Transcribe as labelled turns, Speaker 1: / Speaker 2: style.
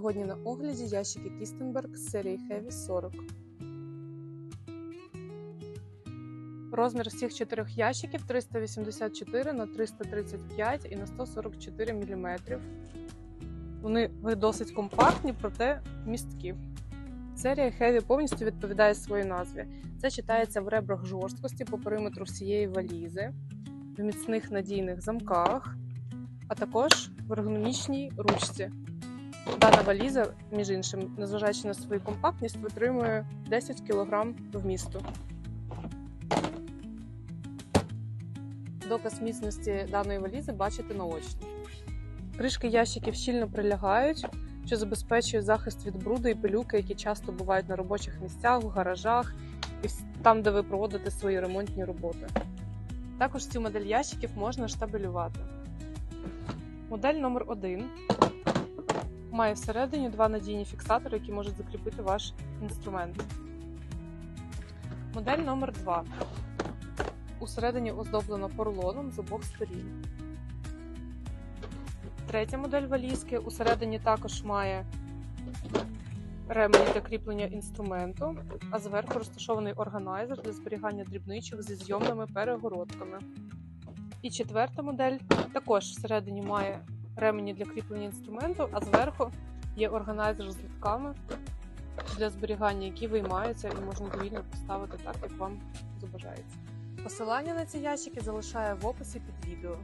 Speaker 1: Сьогодні на огляді ящики Кістенберг з серії Heavy 40. Розмір всіх чотирьох ящиків 384 на 335 і на 144 мм. Вони досить компактні, проте місткі. Серія Heavy повністю відповідає своїй назві. Це читається в ребрах жорсткості по периметру всієї валізи, в міцних надійних замках, а також в ергономічній ручці. Дана валіза, між іншим, незважаючи на свою компактність, витримує 10 кг вмісту. Доказ міцності даної валізи бачите наочно. Кришки ящиків щільно прилягають, що забезпечує захист від бруду і пилюки, які часто бувають на робочих місцях, в гаражах і там, де ви проводите свої ремонтні роботи. Також цю модель ящиків можна штабелювати. Модель номер 1 має всередині два надійні фіксатори, які можуть закріпити ваш інструмент. Модель номер 2 усередині оздоблена поролоном з обох сторін. Третя модель валізки усередині також має ремені для кріплення інструменту, а зверху розташований органайзер для зберігання дрібничок зі зйомними перегородками. І четверта модель також всередині має ремені для кріплення інструменту, а зверху є органайзер з літками для зберігання, які виймаються і можна довільно поставити так, як вам забажається. Посилання на ці ящики залишаю в описі під відео.